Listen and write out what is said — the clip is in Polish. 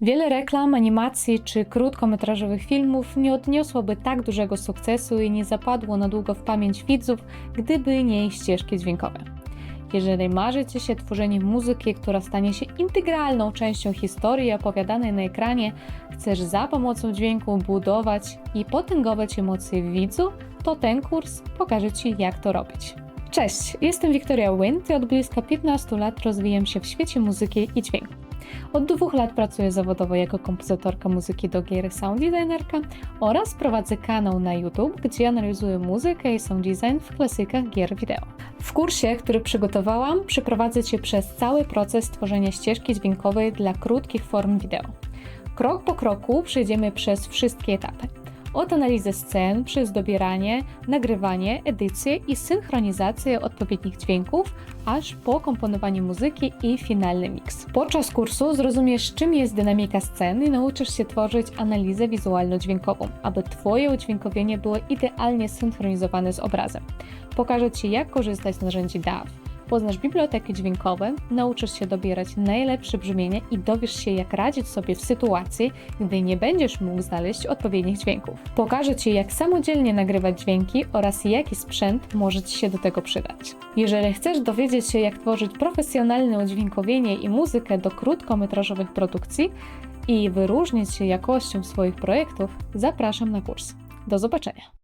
Wiele reklam, animacji czy krótkometrażowych filmów nie odniosłoby tak dużego sukcesu i nie zapadło na długo w pamięć widzów, gdyby nie ścieżki dźwiękowe. Jeżeli marzy Ci się tworzenie muzyki, która stanie się integralną częścią historii opowiadanej na ekranie, chcesz za pomocą dźwięku budować i potęgować emocje widzu, to ten kurs pokaże Ci, jak to robić. Cześć, jestem Wiktoria Wind i od blisko 15 lat rozwijam się w świecie muzyki i dźwięku. Od dwóch lat pracuję zawodowo jako kompozytorka muzyki do gier, sound designerka oraz prowadzę kanał na YouTube, gdzie analizuję muzykę i sound design w klasykach gier wideo. W kursie, który przygotowałam, przeprowadzę Cię przez cały proces tworzenia ścieżki dźwiękowej dla krótkich form wideo. Krok po kroku przejdziemy przez wszystkie etapy. Od analizy scen, przez dobieranie, nagrywanie, edycję i synchronizację odpowiednich dźwięków, aż po komponowanie muzyki i finalny miks. Podczas kursu zrozumiesz, czym jest dynamika scen i nauczysz się tworzyć analizę wizualno-dźwiękową, aby Twoje udźwiękowienie było idealnie synchronizowane z obrazem. Pokażę Ci, jak korzystać z narzędzi DAW. Poznasz biblioteki dźwiękowe, nauczysz się dobierać najlepsze brzmienie i dowiesz się, jak radzić sobie w sytuacji, gdy nie będziesz mógł znaleźć odpowiednich dźwięków. Pokażę Ci, jak samodzielnie nagrywać dźwięki oraz jaki sprzęt może Ci się do tego przydać. Jeżeli chcesz dowiedzieć się, jak tworzyć profesjonalne udźwiękowienie i muzykę do krótkometrażowych produkcji i wyróżnić się jakością swoich projektów, zapraszam na kurs. Do zobaczenia!